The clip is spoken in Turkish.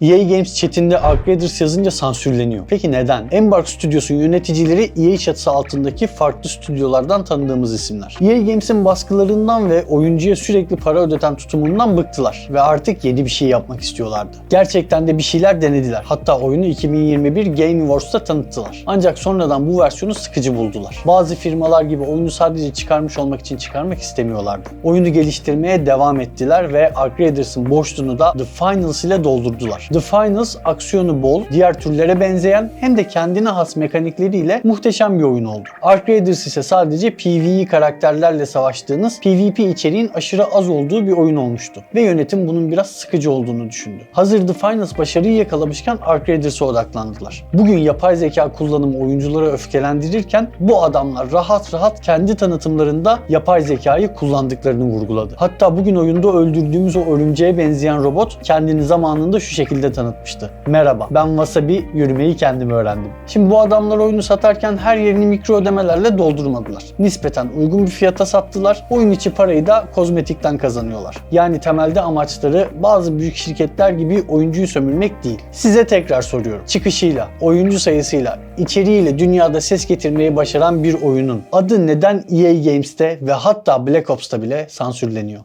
EA Games chatinde Ark Raiders yazınca sansürleniyor. Peki neden? Embark Studios'un yöneticileri EA çatısı altındaki farklı stüdyolardan tanıdığımız isimler. EA Games'in baskılarından ve oyuncuya sürekli para ödeten tutumundan bıktılar ve artık yeni bir şey yapmak istiyorlardı. Gerçekten de bir şeyler denediler. Hatta oyunu 2021 Game Awards'ta tanıttılar. Ancak sonradan bu versiyonu sıkıcı buldular. Bazı firmalar gibi oyunu sadece çıkarmış olmak için çıkarmak istemiyorlardı. Oyunu geliştirmeye devam ettiler ve Ark Raiders'ın boşluğunu da The Finals ile doldurdular. The Finals aksiyonu bol, diğer türlere benzeyen hem de kendine has mekanikleriyle muhteşem bir oyun oldu. Ark Raiders ise sadece PvE karakterlerle savaştığınız PvP içeriğin aşırı az olduğu bir oyun olmuştu. Ve yönetim bunun biraz sıkıcı olduğunu düşündü. Hazır The Finals başarıyı yakalamışken Ark Raiders'a odaklandılar. Bugün yapay zeka kullanımı oyuncuları öfkelendirirken bu adamlar rahat rahat kendi tanıtımlarında yapay zekayı kullandıklarını vurguladı. Hatta bugün oyunda öldürdüğümüz o örümceğe benzeyen robot kendini zamanında şu şekilde tanıtmıştı. Merhaba ben Wasabi yürümeyi kendim öğrendim. Şimdi bu adamlar oyunu satarken her yerini mikro ödemelerle doldurmadılar. Nispeten uygun bir fiyata sattılar. Oyun içi parayı da kozmetikten kazanıyorlar. Yani temelde amaçları bazı büyük şirketler gibi oyuncuyu sömürmek değil. Size tekrar soruyorum. Çıkışıyla, oyuncu sayısıyla, içeriğiyle dünyada ses getirmeyi başaran bir oyunun adı neden EA Games'te ve hatta Black Ops'ta bile sansürleniyor?